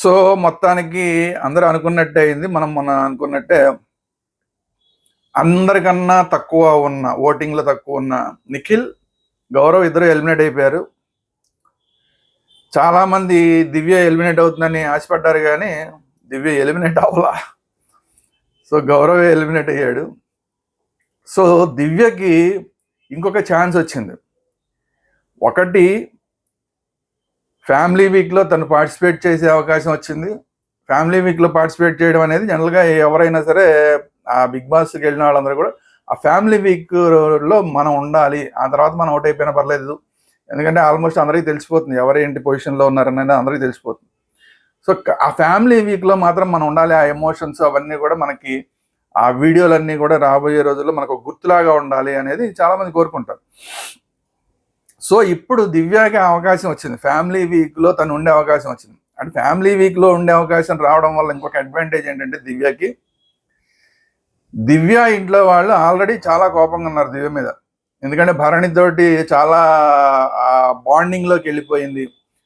So మొత్తానికి అందరూ అనుకున్నట్టే అయింది. మనం మన అనుకున్నట్టే అందరికన్నా తక్కువ ఉన్న ఓటింగ్లో తక్కువ ఉన్న నిఖిల్ గౌరవ్ ఇద్దరు ఎలిమినేట్ అయిపోయారు. చాలామంది దివ్య ఎలిమినేట్ అవుతుందని ఆశపడ్డారు కానీ దివ్య ఎలిమినేట్ అవ్వలా. సో గౌరవ్ ఎలిమినేట్ అయ్యాడు. సో దివ్యకి ఇంకొక ఛాన్స్ వచ్చింది. ఒకటి ఫ్యామిలీ వీక్లో తను పార్టిసిపేట్ చేసే అవకాశం వచ్చింది. ఫ్యామిలీ వీక్లో పార్టిసిపేట్ చేయడం అనేది జనరల్గా ఎవరైనా సరే ఆ బిగ్ బాస్కి వెళ్ళిన వాళ్ళందరూ కూడా ఆ ఫ్యామిలీ వీక్లో మనం ఉండాలి. ఆ తర్వాత మనం అవుట్ అయిపోయినా పర్లేదు. ఎందుకంటే ఆల్మోస్ట్ అందరికీ తెలిసిపోతుంది. ఎవరేంటి పొజిషన్లో ఉన్నారనేది అందరికీ తెలిసిపోతుంది. సో ఆ ఫ్యామిలీ వీక్లో మాత్రం మనం ఉండాలి. ఆ ఎమోషన్స్ అవన్నీ కూడా మనకి ఆ వీడియోలన్నీ కూడా రాబోయే రోజుల్లో మనకు గుర్తులాగా ఉండాలి అనేది చాలామంది కోరుకుంటారు. సో ఇప్పుడు దివ్యాకి అవకాశం వచ్చింది. ఫ్యామిలీ వీక్లో తను ఉండే అవకాశం వచ్చింది. అంటే ఫ్యామిలీ వీక్లో ఉండే అవకాశం రావడం వల్ల ఇంకొక అడ్వాంటేజ్ ఏంటంటే దివ్యకి. దివ్య ఇంట్లో వాళ్ళు ఆల్రెడీ చాలా కోపంగా ఉన్నారు దివ్య మీద. ఎందుకంటే భరణితోటి చాలా బాండింగ్లోకి వెళ్ళిపోయింది.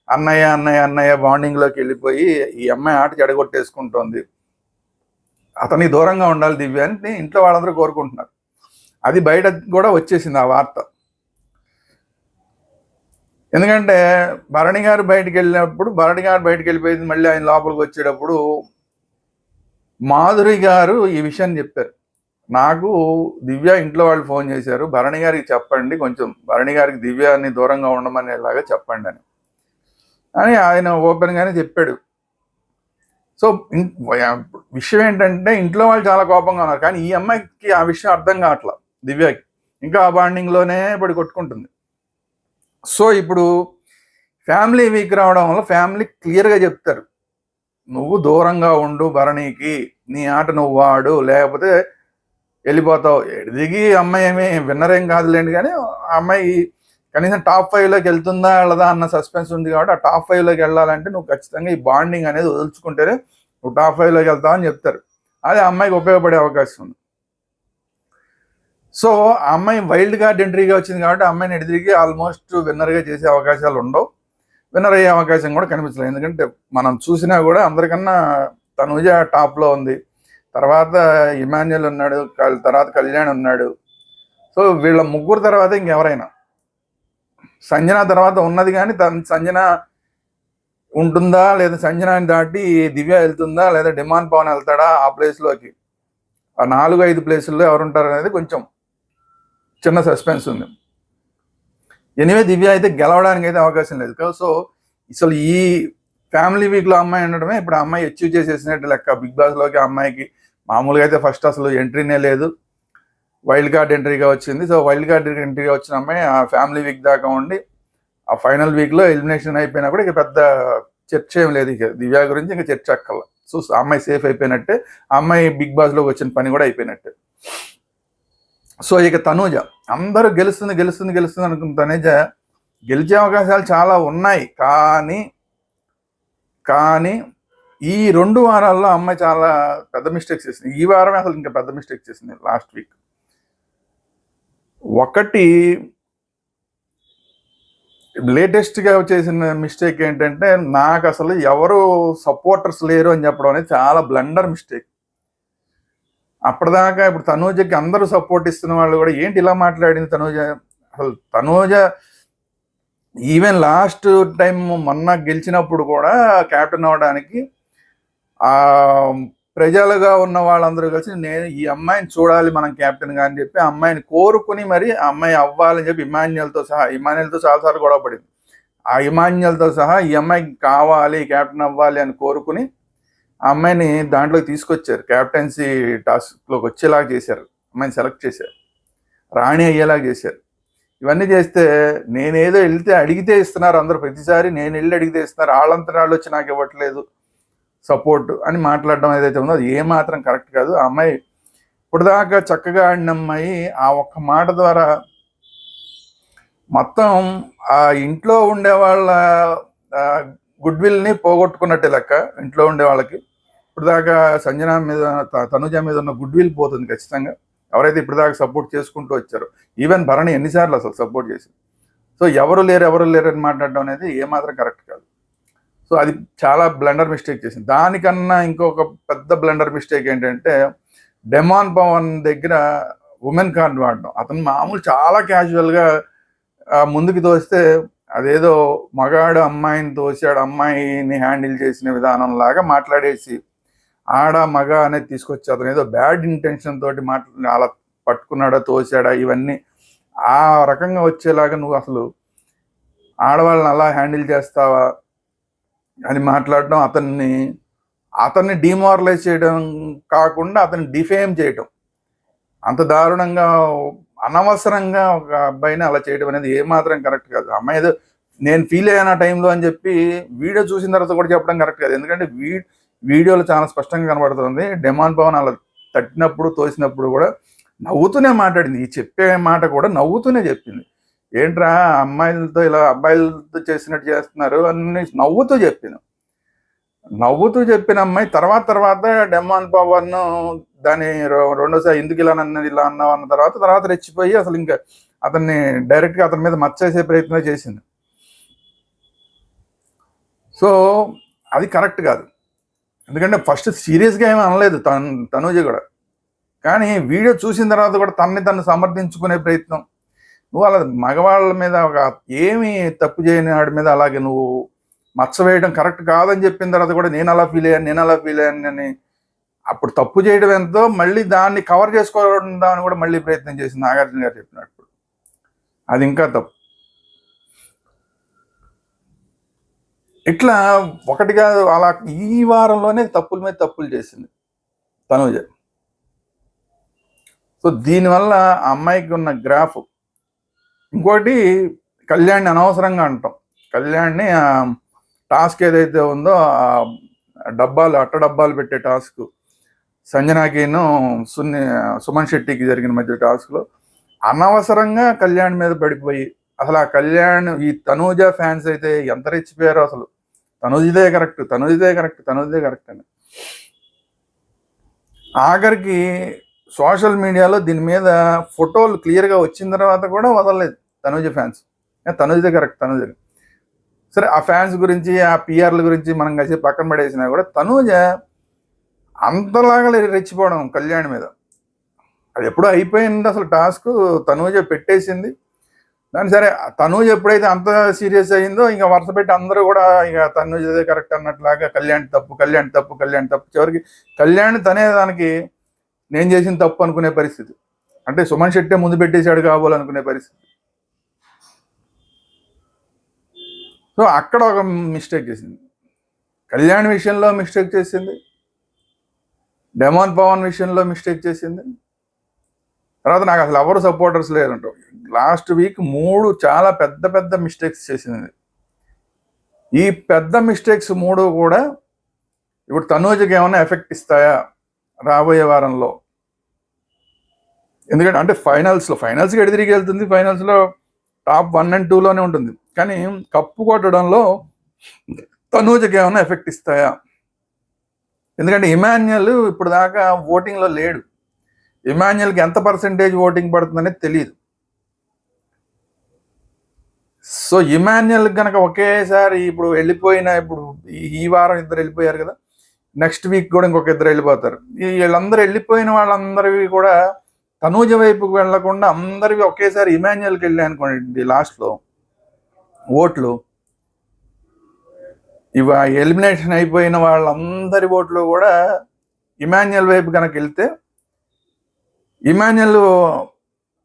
అన్నయ్య అన్నయ్య అన్నయ్య బాండింగ్లోకి వెళ్ళిపోయి ఈ అమ్మాయి ఆట చెడగొట్టేసుకుంటోంది. అతనికి దూరంగా ఉండాలి దివ్య అని ఇంట్లో వాళ్ళందరూ కోరుకుంటున్నారు. అది బయట కూడా వచ్చేసింది ఆ వార్త. ఎందుకంటే భరణి గారు బయటికి వెళ్ళినప్పుడు భరణి గారు బయటికి వెళ్ళిపోయింది మళ్ళీ ఆయన లోపలికి వచ్చేటప్పుడు మాధురి గారు ఈ విషయాన్ని చెప్పారు. నాకు దివ్య ఇంట్లో వాళ్ళు ఫోన్ చేశారు భరణి గారికి చెప్పండి కొంచెం భరణి గారికి దివ్యాన్ని దూరంగా ఉండమనేలాగా చెప్పండి అని. అని ఆయన ఓపెన్గానే చెప్పాడు. సో విషయం ఏంటంటే ఇంట్లో వాళ్ళు చాలా కోపంగా ఉన్నారు కానీ ఈ అమ్మాయికి ఆ విషయం అర్థం కావట్లా దివ్యకి. ఇంకా ఆ బాండింగ్లోనే పడి కొట్టుకుంటుంది. సో ఇప్పుడు ఫ్యామిలీ వీక్ రావడం వల్ల ఫ్యామిలీ క్లియర్గా చెప్తారు. నువ్వు దూరంగా ఉండు భరణీకి నీ ఆట నువ్వు వాడు లేకపోతే వెళ్ళిపోతావు. దిగి అమ్మాయి ఏమీ విన్నర్ ఏం కాదులేండి కానీ ఆ అమ్మాయి కనీసం టాప్ ఫైవ్లోకి వెళ్తుందా వెళ్ళదా అన్న సస్పెన్స్ ఉంది కాబట్టి ఆ టాప్ ఫైవ్లోకి వెళ్ళాలంటే నువ్వు ఖచ్చితంగా ఈ బాండింగ్ అనేది వదులుచుకుంటేనే నువ్వు టాప్ ఫైవ్లోకి వెళ్తావు అని చెప్తారు. అది అమ్మాయికి ఉపయోగపడే అవకాశం ఉంది. సో ఆ అమ్మాయి వైల్డ్ కార్డ్ ఎంట్రీగా వచ్చింది కాబట్టి ఆ అమ్మాయిని ఎడిదిరిగి ఆల్మోస్ట్ విన్నర్గా చేసే అవకాశాలు ఉండవు. విన్నర్ అయ్యే అవకాశం కూడా కనిపించలేదు. ఎందుకంటే మనం చూసినా కూడా అందరికన్నా తనుజ టాప్లో ఉంది. తర్వాత ఇమాన్యుల్ ఉన్నాడు తర్వాత కళ్యాణ్ ఉన్నాడు. సో వీళ్ళ ముగ్గురు తర్వాత ఇంకెవరైనా? సంజన తర్వాత ఉన్నది కానీ తన సంజన ఉంటుందా? లేదా సంజనాని దాటి దివ్య వెళ్తుందా? లేదా డిమాండ్ పవన్ వెళ్తాడా? ఆ ప్లేస్లోకి. ఆ నాలుగు ఐదు ప్లేసుల్లో ఎవరుంటారు అనేది కొంచెం చిన్న సస్పెన్స్ ఉంది. ఎనివే దివ్య అయితే గెలవడానికి అయితే అవకాశం లేదు. కదా సో అసలు ఈ ఫ్యామిలీ వీక్లో అమ్మాయి ఉండడమే ఇప్పుడు అమ్మాయి అచీవ్ చేసేసినట్టు లెక్క. బిగ్ బాస్లోకి అమ్మాయికి మామూలుగా అయితే ఫస్ట్ అసలు ఎంట్రీనే లేదు. వైల్డ్ కార్డ్ ఎంట్రీగా వచ్చింది. సో వైల్డ్ కార్డ్ ఎంట్రీగా వచ్చిన అమ్మాయి ఆ ఫ్యామిలీ వీక్ దాకా ఉండి ఆ ఫైనల్ వీక్లో ఎలిమినేషన్ అయిపోయినా కూడా ఇక పెద్ద చర్చ ఏం లేదు ఇక. దివ్య గురించి ఇంకా చర్చ అక్కల సో అమ్మాయి సేఫ్ అయిపోయినట్టే. అమ్మాయి బిగ్ బాస్లోకి వచ్చిన పని కూడా అయిపోయినట్టే. సో ఇక తనూజ అందరూ గెలుస్తుంది గెలుస్తుంది గెలుస్తుంది అనుకున్న తనూజ గెలిచే అవకాశాలు చాలా ఉన్నాయి. కానీ కానీ ఈ రెండు వారాల్లో అమ్మాయి చాలా పెద్ద మిస్టేక్స్ చేసింది. ఈ వారమే అసలు ఇంకా పెద్ద మిస్టేక్ చేసింది లాస్ట్ వీక్ ఒకటి లేటెస్ట్గా చేసిన మిస్టేక్ ఏంటంటే నాకు అసలు ఎవరు సపోర్టర్స్ లేరు అని చెప్పడం అనేది చాలా బ్లండర్ మిస్టేక్ అప్పటిదాకా ఇప్పుడు తనూజకి అందరూ సపోర్ట్ ఇస్తున్న వాళ్ళు కూడా ఏంటి ఇలా మాట్లాడింది తనూజ? అసలు తనూజ ఈవెన్ లాస్ట్ టైం మొన్న గెలిచినప్పుడు కూడా క్యాప్టెన్ అవ్వడానికి ఆ ప్రజలుగా ఉన్న వాళ్ళందరూ కలిసి నేను ఈ అమ్మాయిని చూడాలి మనం క్యాప్టెన్గా అని చెప్పి ఆ అమ్మాయిని కోరుకుని మరి ఆ అమ్మాయి అవ్వాలని చెప్పి ఇమాన్యుల్తో సహా ఇమాన్యుల్తో చాలాసార్లు గొడవ పడింది. ఆ ఇమాన్యుల్తో సహా ఈ అమ్మాయికి కావాలి క్యాప్టెన్ అవ్వాలి అని కోరుకుని ఆ అమ్మాయిని దాంట్లోకి తీసుకొచ్చారు. క్యాప్టెన్సీ టాస్క్లోకి వచ్చేలాగా చేశారు. అమ్మాయిని సెలెక్ట్ చేశారు. రాణి అయ్యేలాగా చేశారు. ఇవన్నీ చేస్తే నేనేదో వెళ్తే అడిగితే ఇస్తున్నారు అందరూ. ప్రతిసారి నేను వెళ్ళి అడిగితే ఇస్తున్నారు. వాళ్ళంతా వాళ్ళు వచ్చి నాకు ఇవ్వట్లేదు. సపోర్ట్ అని మాట్లాడడం ఏదైతే ఉందో అది ఏమాత్రం కరెక్ట్ కాదు. ఆ అమ్మాయి ఇప్పటిదాకా చక్కగా ఆడిన అమ్మాయి ఆ ఒక్క మాట ద్వారా మొత్తం ఆ ఇంట్లో ఉండే వాళ్ళ గుడ్ విల్ని పోగొట్టుకున్నట్టే లెక్క ఇంట్లో ఉండే వాళ్ళకి. ఇప్పటిదాకా సంజన మీద త- తనుజ మీద ఉన్న గుడ్ విల్ పోతుంది ఖచ్చితంగా. ఎవరైతే ఇప్పటిదాకా సపోర్ట్ చేసుకుంటూ వచ్చారో ఈవెన్ భరణి ఎన్నిసార్లు అసలు సపోర్ట్ చేసింది సో ఎవరు లేరు ఎవరు లేరు అని మాట్లాడడం అనేది ఏమాత్రం కరెక్ట్ కాదు. సో అది చాలా బ్లండర్ మిస్టేక్ చేసింది. దానికన్నా ఇంకొక పెద్ద బ్లండర్ మిస్టేక్ ఏంటంటే డెమాన్ పవన్ దగ్గర ఉమెన్ కార్డ్ వాడడం. అతను మామూలు చాలా క్యాజువల్గా ముందుకు తోస్తే అదేదో మగాడు అమ్మాయిని తోసాడు అమ్మాయిని హ్యాండిల్ చేసిన విధానం లాగా మాట్లాడేసి ఆడ మగ అనేది తీసుకొచ్చి అతను ఏదో బ్యాడ్ ఇంటెన్షన్ తోటి మాట్లా అలా పట్టుకున్నాడా తోసాడా ఇవన్నీ ఆ రకంగా వచ్చేలాగా నువ్వు అసలు ఆడవాళ్ళని అలా హ్యాండిల్ చేస్తావా అని మాట్లాడడం అతన్ని అతన్ని డిమారలైజ్ చేయడం కాకుండా అతన్ని డిఫేమ్ చేయటం. అంత దారుణంగా అనవసరంగా ఒక అబ్బాయిని అలా చేయడం అనేది ఏమాత్రం కరెక్ట్ కాదు. అమ్మాయి ఏదో నేను ఫీల్ అయ్యాను ఆ టైంలో అని చెప్పి వీడియో చూసిన తర్వాత కూడా చెప్పడం కరెక్ట్ కాదు. ఎందుకంటే వీ వీడియోలో చాలా స్పష్టంగా కనబడుతుంది. డెమాన్ పవన్ అలా తట్టినప్పుడు తోసినప్పుడు కూడా నవ్వుతూనే మాట్లాడింది. ఈ చెప్పే మాట కూడా నవ్వుతూనే చెప్పింది. ఏంట్రా అమ్మాయిలతో ఇలా అబ్బాయిలతో చేసినట్టు చేస్తున్నారు అని నవ్వుతూ చెప్పింది. నవ్వుతూ చెప్పిన అమ్మాయి తర్వాత తర్వాత డెమాన్ పవన్ దాని రో- రెండోసారి ఎందుకు ఇలా అన్నది ఇలా అన్నావు అన్న తర్వాత తర్వాత రెచ్చిపోయి అసలు ఇంకా అతన్ని డైరెక్ట్గా అతని మీద మచ్చేసే ప్రయత్నం చేసింది. సో అది కరెక్ట్ కాదు. ఎందుకంటే ఫస్ట్ సీరియస్గా ఏమీ అనలేదు తను తనూజ కూడా. కానీ వీడియో చూసిన తర్వాత కూడా తనని తను సమర్థించుకునే ప్రయత్నం. నువ్వు అలా మగవాళ్ళ మీద ఒక ఏమి తప్పు చేయని వాడి మీద అలాగే నువ్వు మచ్చ వేయడం కరెక్ట్ కాదని చెప్పిన తర్వాత కూడా నేను అలా ఫీల్ అయ్యాను నేను అలా ఫీల్ అయ్యాను అని అప్పుడు తప్పు చేయడం ఎంతో మళ్ళీ దాన్ని కవర్ చేసుకోవడం అని కూడా మళ్ళీ ప్రయత్నం చేసింది నాగార్జున గారు చెప్పినట్టు అది ఇంకా తప్పు. ఇట్లా ఒకటిగా అలా ఈ వారంలోనే తప్పుల మీద తప్పులు చేసింది తనుజ. సో దీనివల్ల ఆ అమ్మాయికి ఉన్న గ్రాఫ్. ఇంకోటి కళ్యాణ్ని అనవసరంగా అంటాం. కళ్యాణ్ని టాస్క్ ఏదైతే ఉందో ఆ డబ్బాలు అట్ట డబ్బాలు పెట్టే టాస్క్ సంజనాకిను సున్ని సుమన్ శెట్టికి జరిగిన మధ్య టాస్క్లో అనవసరంగా కళ్యాణ్ మీద పడిపోయి అసలు ఆ కళ్యాణ్ ఈ తనూజ ఫ్యాన్స్ అయితే ఎంత రెచ్చిపోయారో అసలు. తనూజిదే కరెక్ట్ తనూజిదే కరెక్ట్ తనూజిదే కరెక్ట్ అని. ఆఖరికి సోషల్ మీడియాలో దీని మీద ఫోటోలు క్లియర్గా వచ్చిన తర్వాత కూడా వదలలేదు తనూజ ఫ్యాన్స్. తనూజదే కరెక్ట్ తనూజ. సరే ఆ ఫ్యాన్స్ గురించి ఆ పిఆర్ల గురించి మనం కలిసి పక్కన పడేసినా కూడా తనూజ అంతలాగా రెచ్చిపోవడం కళ్యాణ్ మీద. అది ఎప్పుడో అయిపోయింది అసలు టాస్క్. తనూజ పెట్టేసింది. దాని సరే తనూజ ఎప్పుడైతే అంత సీరియస్ అయిందో ఇంకా వరుస పెట్టి అందరూ కూడా ఇక తనూజదే కరెక్ట్ అన్నట్లాగా కళ్యాణ్ తప్పు కళ్యాణ్ తప్పు కళ్యాణ్ తప్పు. చివరికి కళ్యాణ్ తనే దానికి నేను చేసిన తప్పు అనుకునే పరిస్థితి. అంటే సుమన్ శెట్టే ముందు పెట్టేశాడు కాబోలనుకునే పరిస్థితి. సో అక్కడ ఒక మిస్టేక్ చేసింది. కళ్యాణ్ విషయంలో మిస్టేక్ చేసింది. డెమాన్ పవన్ విషయంలో మిస్టేక్ చేసింది. తర్వాత నాకు అసలు ఎవరు సపోర్టర్స్ లేరంట. లాస్ట్ వీక్ మూడు చాలా పెద్ద పెద్ద మిస్టేక్స్ చేసింది. ఈ పెద్ద మిస్టేక్స్ మూడు కూడా ఇప్పుడు తనూజకి ఏమైనా ఎఫెక్ట్ ఇస్తాయా రాబోయే వారంలో? ఎందుకంటే అంటే ఫైనల్స్లో ఫైనల్స్కి ఎడిదిరిగి వెళ్తుంది? ఫైనల్స్లో టాప్ వన్ అండ్ టూలోనే ఉంటుంది. కానీ కప్పు కొట్టడంలో తనూజకి ఏమైనా ఎఫెక్ట్ ఇస్తాయా? ఎందుకంటే ఇమాన్యుయల్ ఇప్పుడు దాకా ఓటింగ్లో లేడు. ఇమాన్యుయల్కి ఎంత పర్సెంటేజ్ ఓటింగ్ పడుతుందనేది తెలియదు సో ఇమాన్యుయల్ కనుక ఒకేసారి ఇప్పుడు వెళ్ళిపోయిన ఇప్పుడు ఈ- వారం ఇద్దరు వెళ్ళిపోయారు కదా. నెక్స్ట్ వీక్ కూడా ఇంకొక ఇద్దరు వెళ్ళిపోతారు. ఈ వీళ్ళందరూ వెళ్ళిపోయిన వాళ్ళందరివి కూడా తనూజ వైపుకి వెళ్ళకుండా అందరివి ఒకేసారి ఇమాన్యుయల్కి వెళ్ళాయి అనుకోండి లాస్ట్లో ఓట్లు. ఇవ ఎలిమినేషన్ అయిపోయిన వాళ్ళందరి ఓట్లు కూడా ఇమాన్యుల్ వైపు కనుక వెళ్తే ఇమాన్యుల్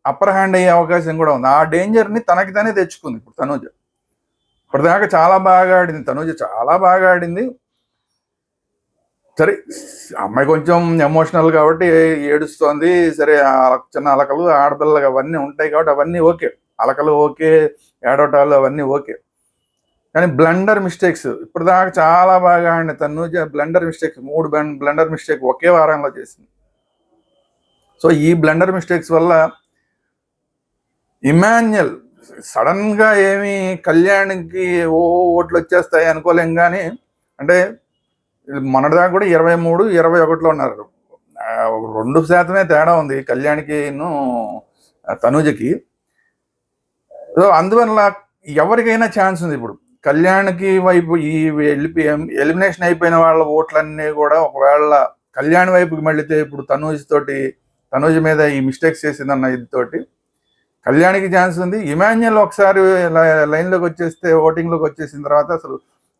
అప్పర్ హ్యాండ్ అయ్యే అవకాశం కూడా ఉంది. ఆ డేంజర్ని తనకి తనే తెచ్చుకుంది ఇప్పుడు తనూజ. ఇప్పటిదాకా చాలా బాగా ఆడింది. తనూజ చాలా బాగా ఆడింది. సరే అమ్మాయి కొంచెం ఎమోషనల్ కాబట్టి ఏడుస్తోంది. సరే ఆ చిన్న అలకలు ఆడపిల్లలు అవన్నీ ఉంటాయి కాబట్టి అవన్నీ ఓకే. అలకలు ఓకే ఏడవటాలు అవన్నీ ఓకే. కానీ బ్లండర్ మిస్టేక్స్ ఇప్పటిదాకా చాలా బాగా ఆడిన తనూజ బ్లండర్ మిస్టేక్స్ మూడు బ్లండర్ మిస్టేక్ ఒకే వారంలో చేసింది. సో ఈ బ్లండర్ మిస్టేక్స్ వల్ల ఇమాన్యుయల్ సడన్గా ఏమి కళ్యాణ్కి ఓ ఓట్లు వచ్చేస్తాయి అనుకోలేం కానీ అంటే మొన్నటిదాకా కూడా ఇరవై మూడు ఇరవై ఒకటిలో ఉన్నారు. రెండు శాతమే తేడా ఉంది కళ్యాణ్కి తనుజకి. సో అందువల్ల ఎవరికైనా ఛాన్స్ ఉంది ఇప్పుడు. కళ్యాణ్కి వైపు ఈ వెళ్ళి ఎలిమినేషన్ అయిపోయిన వాళ్ళ ఓట్లన్నీ కూడా ఒకవేళ కళ్యాణ్ వైపుకి మళ్ళీతే ఇప్పుడు తనూజ్ తోటి తనూజ్ మీద ఈ మిస్టేక్స్ చేసిందన్న ఇదితోటి కళ్యాణ్కి ఛాన్స్ ఉంది. ఇమాన్యుల్ ఒకసారి లైన్లోకి వచ్చేస్తే ఓటింగ్లోకి వచ్చేసిన తర్వాత అసలు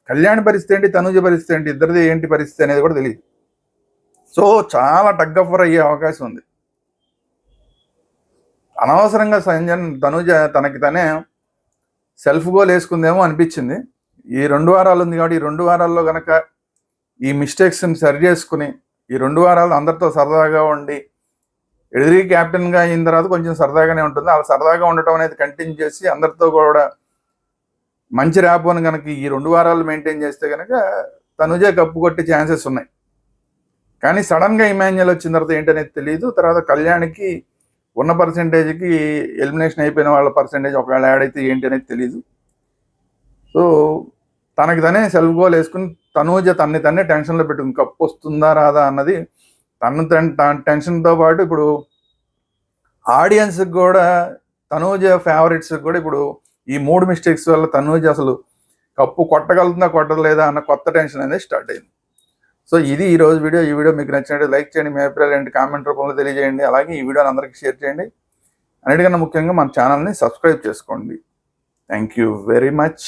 కళ్యాణ్ పరిస్థితి ఏంటి తనూజ పరిస్థితి ఏంటి ఇద్దరిది ఏంటి పరిస్థితి అనేది కూడా తెలియదు. సో చాలా టగ్ అఫర్ అయ్యే అవకాశం ఉంది. అనవసరంగా సంజన్ తనుజ తనకి తనే సెల్ఫ్ గోల్ వేసుకుందేమో అనిపించింది. ఈ రెండు వారాలు ఉంది కాబట్టి ఈ రెండు వారాల్లో కనుక ఈ మిస్టేక్స్ని సరి చేసుకుని ఈ రెండు వారాలు అందరితో సరదాగా ఉండి ఎదిరి క్యాప్టెన్గా అయిన తర్వాత కొంచెం సరదాగానే ఉంటుంది. అలా సరదాగా ఉండటం అనేది కంటిన్యూ చేసి అందరితో కూడా మంచి ర్యాపోని కనుక ఈ రెండు వారాలు మెయింటైన్ చేస్తే కనుక తనుజే కప్పు కొట్టే ఛాన్సెస్ ఉన్నాయి. కానీ సడన్గా ఇమాన్యుల్ వచ్చిన తర్వాత ఏంటనేది తెలియదు తర్వాత కళ్యాణ్కి ఉన్న పర్సంటేజ్కి ఎలిమినేషన్ అయిపోయిన వాళ్ళ పర్సంటేజ్ ఒకవేళ యాడ్ అయితే ఏంటి అనేది తెలియదు సో తనకి తనే సెల్ఫ్ గోల్ వేసుకుని తనూజ తన్ని తన్నే టెన్షన్లో పెట్టుకుంది. కప్పు వస్తుందా రాదా అన్నది తను తన టెన్షన్తో పాటు ఇప్పుడు ఆడియన్స్కి కూడా తనూజ ఫేవరెట్స్కి కూడా ఇప్పుడు ఈ మూడు మిస్టేక్స్ వల్ల తనూజ అసలు కప్పు కొట్టగలుగుతుందా కొట్టలేదా అన్న కొత్త టెన్షన్ అనేది స్టార్ట్ అయింది. సో ఇది ఈ రోజు వీడియో. ఈ వీడియో మీకు నచ్చినట్టు లైక్ చేయండి మీ అభిప్రాయాలు ఏంటి కామెంట్ రూపంలో తెలియజేయండి. అలాగే ఈ వీడియోని అందరికీ షేర్ చేయండి. అన్నిటికన్నా ముఖ్యంగా మన ఛానల్ని సబ్స్క్రైబ్ చేసుకోండి. Thank you very much.